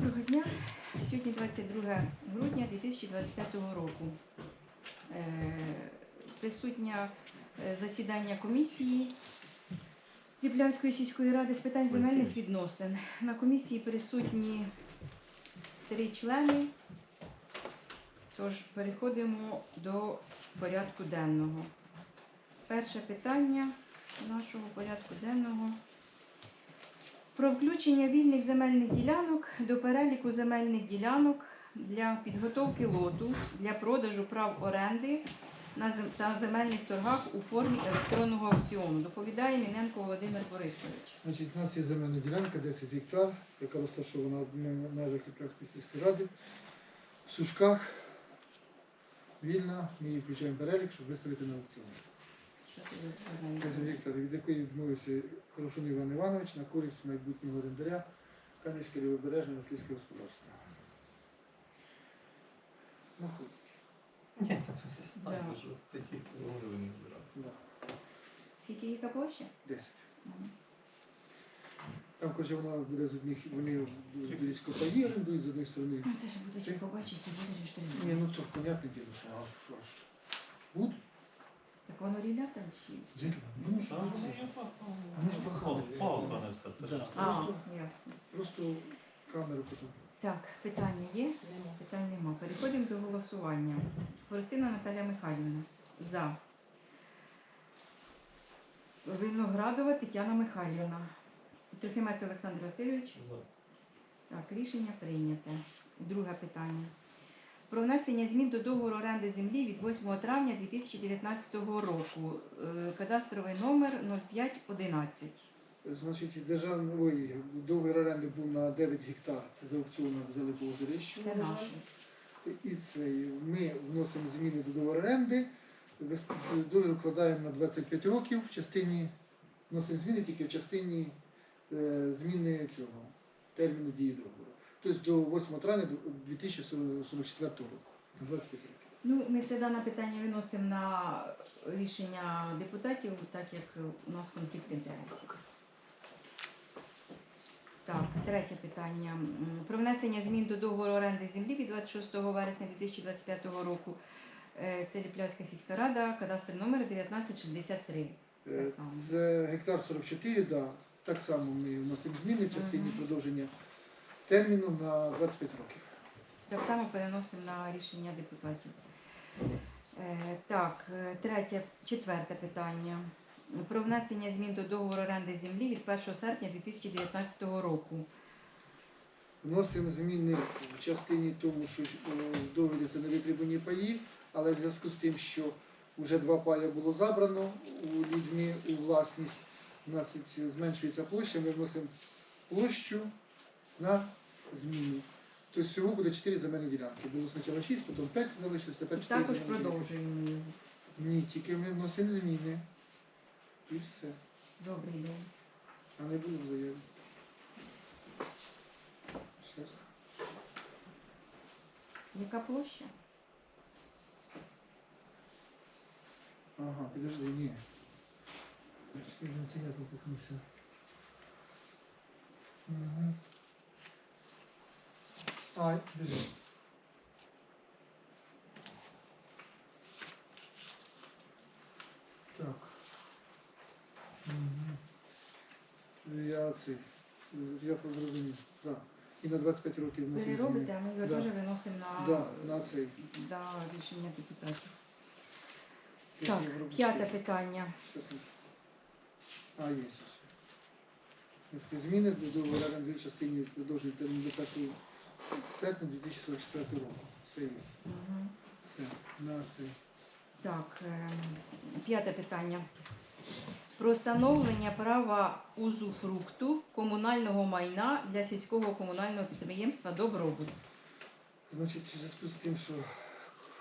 Доброго дня. Сьогодні 22 грудня 2025 року. Е, Присутня е, засідання комісії Ліплянської сільської ради з питань земельних відносин. На комісії присутні три члени. Тож переходимо до порядку денного. Перше питання нашого порядку денного про включення вільних земельних ділянок до переліку земельних ділянок для підготовки лоту для продажу прав оренди на земельних торгах у формі електронного аукціону. Доповідає Міненко Володимир Борисович. Значить, у нас є земельна ділянка 10 гектар, яка розташована в межах Киплянської сільської ради. В сушках вільна, ми її включаємо перелік, щоб виставити на аукціон. Що ти розповідаєш? 10 гектарів, від якої відмовився Хорошун Іван Іванович на користь майбутнього орендаря Канівське лівобережне мисливське господарство. Ну, хоч, Ні, там Да. що такі говорили не збирати. да, Скільки яка площа? 10. Мгм. Там, каже, вона буде з одних, вони будуть копаї орендують з однієї сторони. Ну, Це ж будуть Ти? побачити, ти будеш ж Ні, ну то понятне діло, що а що ж. Будуть? Так воно ріля там чи? Ну, що Там це? вони Вони ж пахали. Палка не все, це ж. А, Просто- ясно. Просто камеру потім. Так, питання є? Питань нема. Переходимо до голосування. Хворостина Наталя Михайлівна. За. Виноградова Тетяна Михайлівна. Трохимець Олександр Васильович. Так, рішення прийняте. Друге питання. Про внесення змін до договору оренди землі від 8 травня 2019 року. Е, Кадастровий номер 0511. Значить, державний ой, договір оренди був на 9 гектар. Це за аукціоном взяли по озерищу. Це наше. І це ми вносимо зміни до договору оренди. Вис- Договір вкладаємо на 25 років в частині, вносимо зміни тільки в частині е, зміни цього терміну дії договору. Тобто до 8 травня 2044 року. 25 років. Ну, ми це дане питання виносимо на рішення депутатів, так як у нас конфлікт інтересів. Так, третє питання. Про внесення змін до договору оренди землі від 26 вересня 2025 року. Е, Це Ліплявська сільська рада, кадастр номер 1963. Е, Це гектар 44, да. так само ми вносимо зміни в частині Мгм. продовження терміну на 25 років. Так само переносимо на рішення депутатів. Е, Так, е, третє, четверте питання. Про внесення змін до договору оренди землі від 1 серпня 2019 року. Вносимо зміни в частині тому, що е, в договорі це невитребувані паї, але в зв'язку з тим, що вже два пая було забрано у людьми у власність, у нас зменшується площа, ми вносимо площу на зміну. Тобто всього буде 4 земельні ділянки. Було спочатку 6, потім 5 залишилось, тепер І 4 також земельні ділянки. продовжуємо. Ні, тільки ми вносимо зміни. І все. Добрий день. А не буде заяви. Щас. Яка площа? Ага, підожди, ні. Це я тут пихнувся. Угу. Ай, підожди. Так. Угу. Я цей. Я зрозумів. Так. І на 25 років Ви вносимо не робите, а ми його Да. теж виносимо на, Да, на цей. на рішення депутатів. Так, п'яте питання. Щас не- А, є. Внести зміни до договору оренди в частині продовження терміну до 1 серпня 2044 року. Все є. Все. На це. Так, ем, п'яте питання. Про встановлення права узуфрукту комунального майна для сільського комунального підприємства Добробут. Значить, в зв'язку з тим, що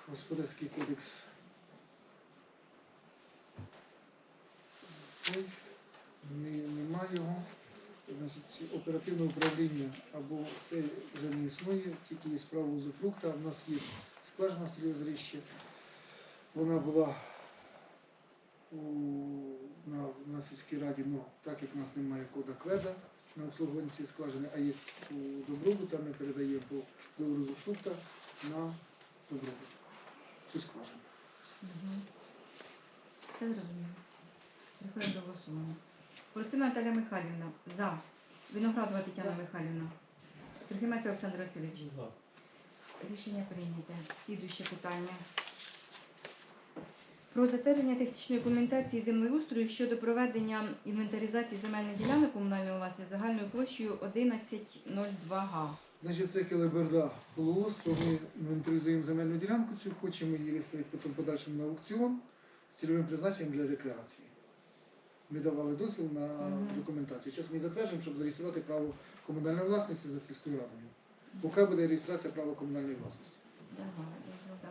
господарський кодекс цей, не, його, значить, оперативне управління або це вже не існує, тільки є справа узуфрукта. У нас є скважина в селі Озріще. Вона була у, на, на сільській раді, ну, так як у нас немає кода кведа, на обслуговування цієї скважини, а є у добробута, ми передаємо по договору з фрукта на добробут. Цю скважину. Мгм. Все зрозуміло. Переходимо до голосування. Простина Наталя Михайлівна за. Виноградова Тетяна Михайлівна. Трохимець Олександр Васильович. За. Рішення прийняте. Слідуще питання. Про затвердження технічної документації землеустрою щодо проведення інвентаризації земельних ділянок комунальної власності загальною площею 1102 га. Значить, це Келеберда полуостров. Ми інвентаризуємо земельну ділянку цю, хочемо її виставити потім подальшому на аукціон з цільовим призначенням для рекреації. Ми давали дозвіл на документацію. Зараз ми затверджуємо, щоб зареєструвати право комунальної власності за сільською радою. Поки буде реєстрація права комунальної власності. Ага, дозвіл, да.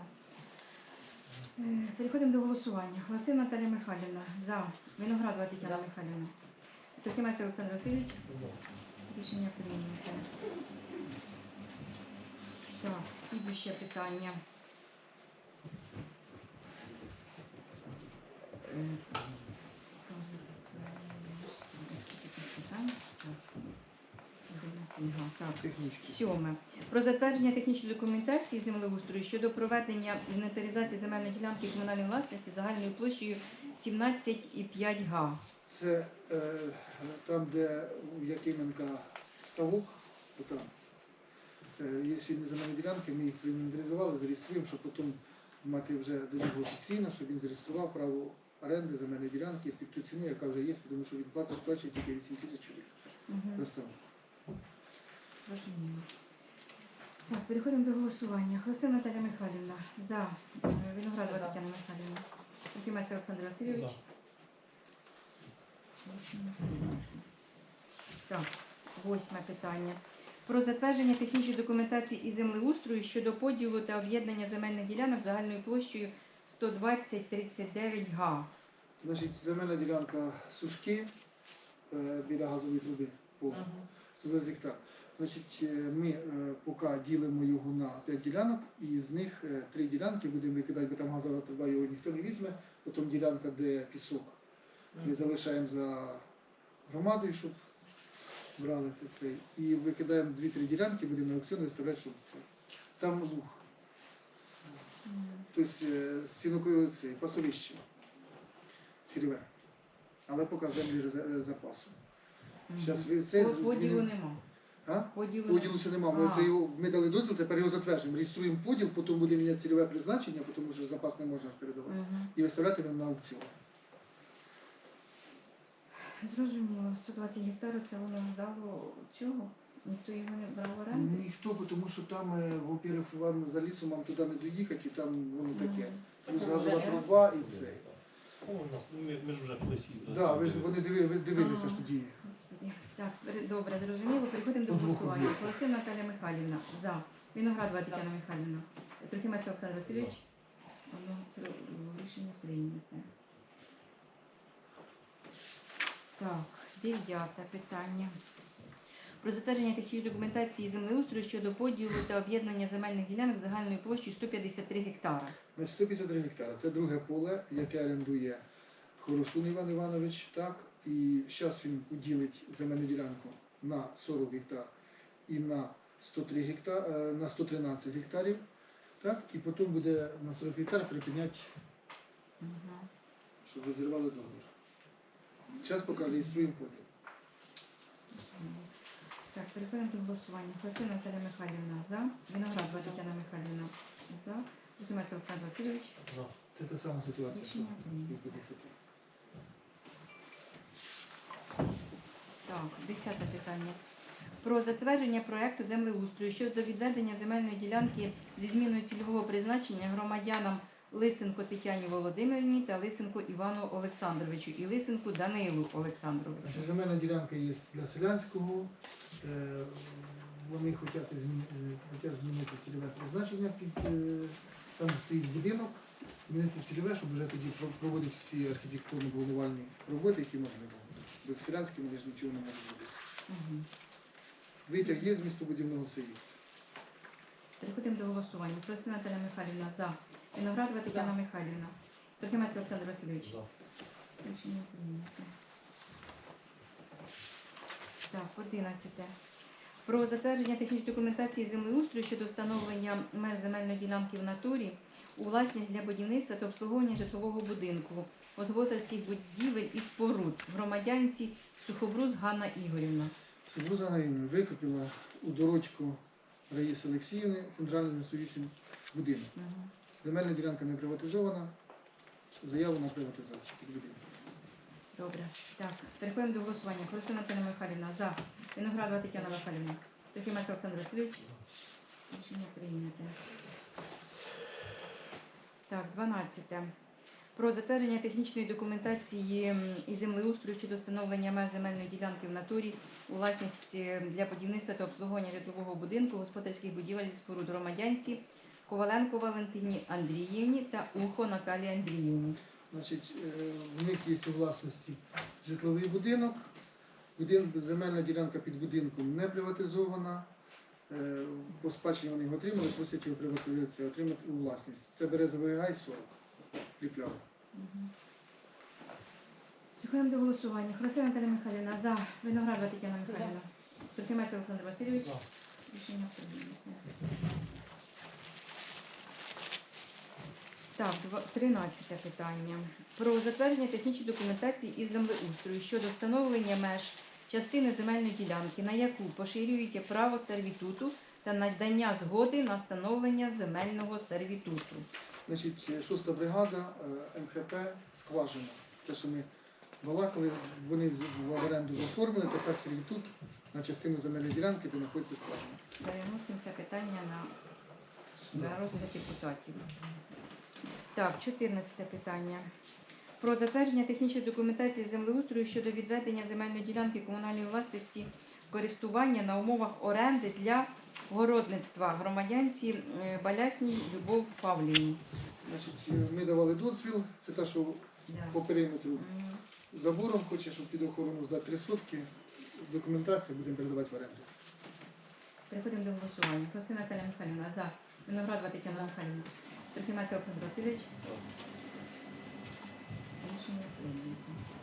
Е, Переходимо до голосування. Голоси Наталія Михайлівна за. Виноградова Тетяна Михайлівна. Трохимець Олександр Васильович. За. Рішення прийнято. Так, слідуще питання. Е, Так, Технічно. Сьоме. Про затвердження технічної документації землеустрою щодо проведення інвентаризації земельної ділянки комунальної власності загальною площею 17,5 га. Це е, там, де у Якименка ставок, то там е, є вільні земельні ділянки, ми їх проінвентаризували, зареєструємо, щоб потім мати вже до нього офіційно, щоб він зареєстрував право оренди земельної ділянки під ту ціну, яка вже є, тому що він платить тільки 8 тисяч чоловік Угу. за ставок. Розуміло. Так, переходимо до голосування. Хрустин Наталя Михайлівна за. Е, Виноградова Тетяна Михайлівна. Трохимець Олександр Васильович. За. Так, восьме питання. Про затвердження технічної документації і землеустрою щодо поділу та об'єднання земельних ділянок загальною площею 120-39 га. Значить, земельна ділянка сушки е, біля газової труби по 120 гектар. Значить, е, ми е, поки ділимо його на 5 ділянок, і з них е, три ділянки будемо викидати, бо там газова труба його ніхто не візьме. Потім ділянка, де пісок, ми залишаємо за громадою, щоб брали цей. І викидаємо 2-3 ділянки, будемо на аукціон виставляти, щоб це. Там луг. Тобто е, стінокою пасовище. Цільове. Але поки землі запасу. Зараз це По- Поділу нема. А? Поділу, Поділу ще немає. Ми, А. це його, ми дали дозвіл, тепер його затверджуємо. Реєструємо поділ, потім буде міняти цільове призначення, тому що запас не можна передавати. Угу. І виставляти на аукціон. Зрозуміло, 120 гектарів це воно ждало цього? Ніхто його не брав в оренду? Ніхто, тому що там, е, во-первых, вам за лісом вам туди не доїхати, і там воно таке. Мгм. Плюс Це газова вже- труба і це. О, у нас, ну, ми, ми ж вже колись їздили. Да, ви ж вони диви, ви дивилися ж тоді. Так, добре, зрозуміло. Переходимо до голосування. об'єктах. Холостин Наталя Михайлівна. За. Виноградова Тетяна Михайлівна. Трохимець Олександр Васильович. Воно про- рішення прийняте. Так, дев'яте питання. Про затвердження технічної документації землеустрою щодо поділу та об'єднання земельних ділянок загальною площею 153 гектара. Значить, 153 гектара. Це друге поле, яке орендує Хорошун Іван Іванович. Так? І зараз він уділить земельну ділянку на 40 гектар і на 103 гектар, е, на 113 гектарів. Так? І потім буде на 40 гектар припиняти, щоб розірвали договір. Зараз поки реєструємо поділ. Так, переходимо до голосування. Хвостина Наталя Михайлівна за. Виноградова Тетяна Михайлівна за. Кузьмець Олександр Васильович. За. Це та сама ситуація. що Рішення і по 10. Так, десяте питання. Про затвердження проекту землеустрою щодо відведення земельної ділянки зі зміною цільового призначення громадянам Лисенко Тетяні Володимирівні та Лисенко Івану Олександровичу і Лисенку Данилу Олександровичу. Земельна ділянка є для селянського. Е, Вони хочуть змінити, цільове призначення під е, там стоїть будинок, змінити цільове, щоб вже тоді проводити всі архітектурно-планувальні роботи, які можливо. Без селянським вони ж нічого не можуть зробити. Угу. Витяг є з містобудівного все є. Переходимо до голосування. Прости Наталя Михайлівна за. Виноградова Тетяна Михайлівна. Трохимець Олександр Васильович. За. Рішення прийнято. Так, 11. Про затвердження технічної документації землеустрою щодо встановлення меж земельної ділянки в натурі у власність для будівництва та обслуговування житлового будинку, господарських будівель і споруд, громадянці Сухобруз Ганна Ігорівна. Груза Гаївна викупила у дорочку Раїси Олексіївни центральний 98 будинок. Мгм. Земельна ділянка не приватизована, заяву на приватизацію під будинок. Добре. Так, переходимо до голосування. Христина Тина Михайлівна за. Виноградова Тетяна Михайлівна. Трохимець Олександр Васильович. Рішення прийняте. Так, 12. Про затвердження технічної документації і землеустрою щодо встановлення меж земельної ділянки в натурі у власність е, для будівництва та обслуговування житлового будинку, господарських будівель і споруд громадянці Коваленко Валентині Андріївні та Ухо Наталії Андріївні. Значить, е, в них є у власності житловий будинок, земельна ділянка під будинком не приватизована. Е, По спадщині вони його отримали, просять його приватизацію отримати у власність. Це березовий гай 40. Ліпляв. Мгм. Переходимо до голосування. Христина Наталя Михайлівна за. Виноградова Тетяна Михайлівна. Трохимець Олександр Васильович. За. Рішення прийнято. Так, два- 13 питання. Про затвердження технічної документації із землеустрою щодо встановлення меж частини земельної ділянки, на яку поширюється право сервітуту та надання згоди на встановлення земельного сервітуту. Значить, шоста бригада е, МХП скважина. Те, що ми балакали, вони в в оренду оформили, тепер сервітут на частину земельної ділянки, де знаходиться скважина. Переносимо це питання на, на розгляд депутатів. Так, 14 питання. Про затвердження технічної документації землеустрою щодо відведення земельної ділянки комунальної власності користування на умовах оренди для городництва громадянці е, Балясній Любов Павлівні. Значить, е, ми давали дозвіл, це те, що Да. по периметру забором хоче, щоб під охорону здати три сотки. Документацію будемо передавати в оренду. Переходимо до голосування. Христина Наталя Михайлівна за. Виноградова Тетяна Михайлівна. Трохимець Олександр Васильович. Рішення прийнято.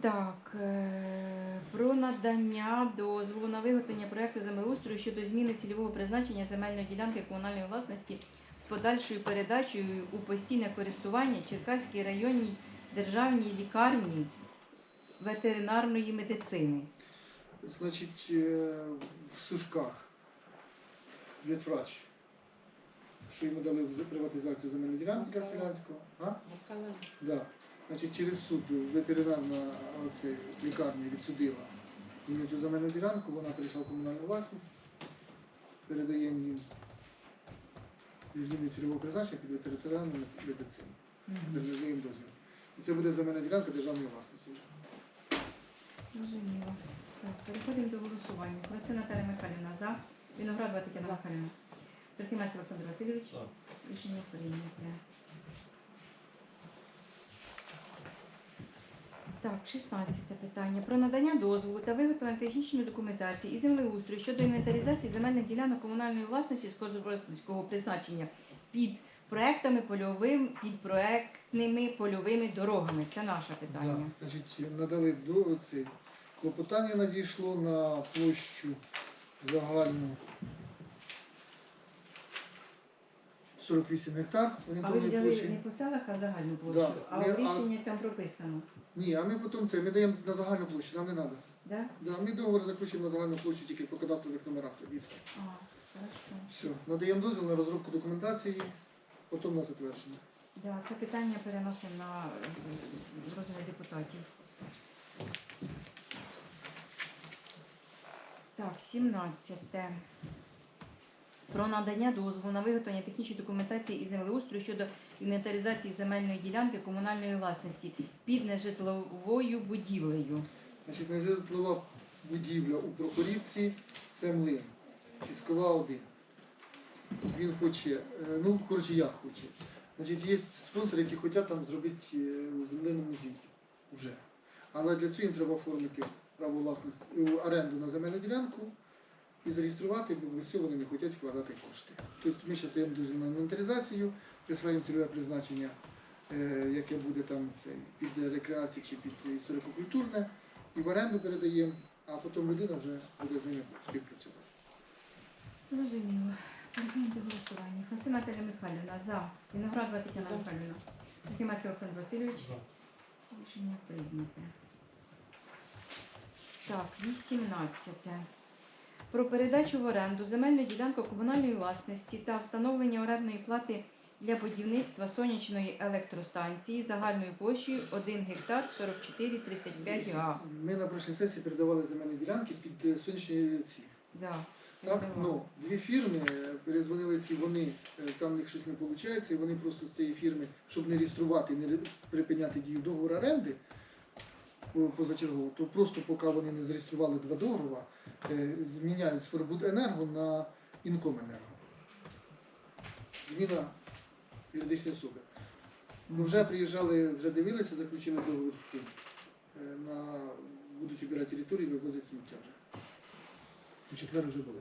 Так, е, про надання дозволу на виготовлення проекту землеустрою щодо зміни цільового призначення земельної ділянки комунальної власності з подальшою передачею у постійне користування Черкаській районній державній лікарні ветеринарної медицини. Значить, е, в сушках ветврач, що йому дали в приватизацію земельної ділянки для селянського. А? Да. Значить, через суд ветеринарна оце, лікарня відсудила йому цю земельну ділянку, вона перейшла в комунальну власність, передаємо їм зі зміни цільового призначення під ветеринарну медицину. Передаємо їм дозвіл. І це буде земельна ділянка державної власності. Зрозуміло. Так, переходимо до голосування. Христина Наталя Михайлівна за. Виноградова Тетяна Михайлівна. Трохимець Олександр Васильович. Рішення прийняте. Так, 16 питання. Про надання дозволу та виготовлення технічної документації і землеустрою щодо інвентаризації земельних ділянок комунальної власності сільськогосподарського призначення під проектами польовим, під проектними польовими дорогами. Це наше питання. Да, значить, надали до це клопотання надійшло на площу загальну 48 гектар. А ви орієнтовної взяли площі. не по селах, а загальну площу, Да. а Ми- в а- рішенні там прописано. Ні, а ми потім це ми даємо на загальну площу, нам не треба. Да? Да, ми договор заключимо на загальну площу тільки по кадастрових номерах і все. А, хорошо. Все, надаємо дозвіл на розробку документації, потім на затвердження. Да, це питання переносимо на е, розгляд депутатів. Так, 17. Про надання дозволу на виготовлення технічної документації і землеустрою щодо інвентаризації земельної ділянки комунальної власності під нежитловою будівлею. Значить, нежитлова будівля у Прохорівці це млин. Піскова 1. Він хоче, е, ну, коротше, як хоче. Значить, є спонсори, які хочуть там зробити е, земляну музей вже. Але для цього їм треба оформити право власності, е, оренду на земельну ділянку і зареєструвати, бо цього вони не хочуть вкладати кошти. Тобто ми зараз даємо дозвіл на інвентаризацію, присвоїмо цільове призначення е, яке буде там цей, під рекреацію чи під історико-культурне, і в оренду передаємо, а потім людина вже буде з ними співпрацювати. Зрозуміло. Переходимо до голосування. Христина Наталя Михайлівна за. Виноградова Тетяна Михайлівна. Трохимець Олександр Васильович. Рішення прийняте. Так, 18. Про передачу в оренду земельної ділянки комунальної власності та встановлення орендної плати для будівництва сонячної електростанції загальною площею 1 гектар 44,35 га. Ми на прошлій сесії передавали земельні ділянки під е, сонячні ці. Да. Так, ну, дві фірми е, перезвонили ці, вони е, там в них щось не виходить, і вони просто з цієї фірми, щоб не реєструвати, не припиняти дію договору оренди позачергово, то просто поки вони не зареєстрували два договори, е, зміняють з Форбуденерго на Інкоменерго. Зміна юридичної особи. Ну, вже приїжджали, вже дивилися, заключили договір з цим. Е, На, будуть обирати територію, вивозять сміття вже. У четвер вже були.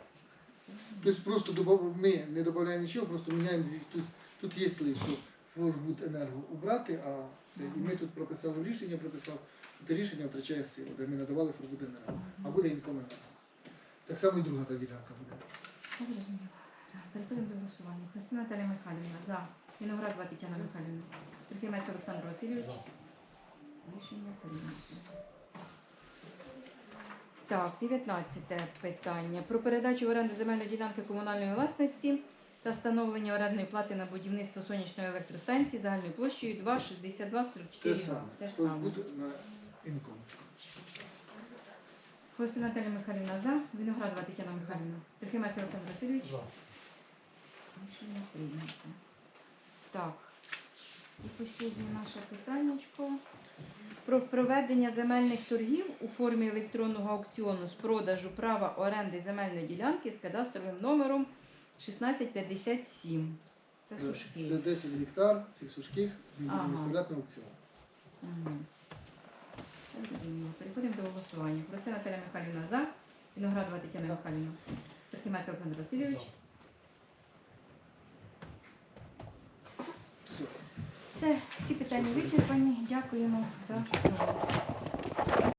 Тобто просто добав- ми не додаємо нічого, просто міняємо дві. Тобто, тут є лише, що Форбуденерго убрати, а це, і ми тут прописали рішення, прописав, те рішення втрачає силу, де ми надавали Форбуденерго. А буде інкоменерго. Так само і друга та ділянка буде. Я зрозуміла. Так, Переходимо до голосування. Христина Наталя Михайлівна за. Виноградова Тетяна Михайлівна. Трохимець Олександр Васильович. За. Рішення прийнято. Так, 19 питання. Про передачу в оренду земельної ділянки комунальної власності та встановлення орендної плати на будівництво сонячної електростанції загальною площею 2,6244 Те саме. Те саме. На інком. Христина Наталя Михайлівна за. Виноградова Тетяна Михайлівна. Трохимець Олександр Васильович. За. Рішення прийнято. Так. І останнє наше питаннячко. Про проведення земельних торгів у формі електронного аукціону з продажу права оренди земельної ділянки з кадастровим номером 1657. Це сушки. Це сушки. 10 гектар цих сушких, ми Ага. виставляти на аукціон. Мгм. Переходимо до голосування. Христина Наталя Михайлівна за. Виноградова Тетяна Михайлівна. Трохимець Олександр Васильович. Все. Всі питання вичерпані. Дякуємо за роботу.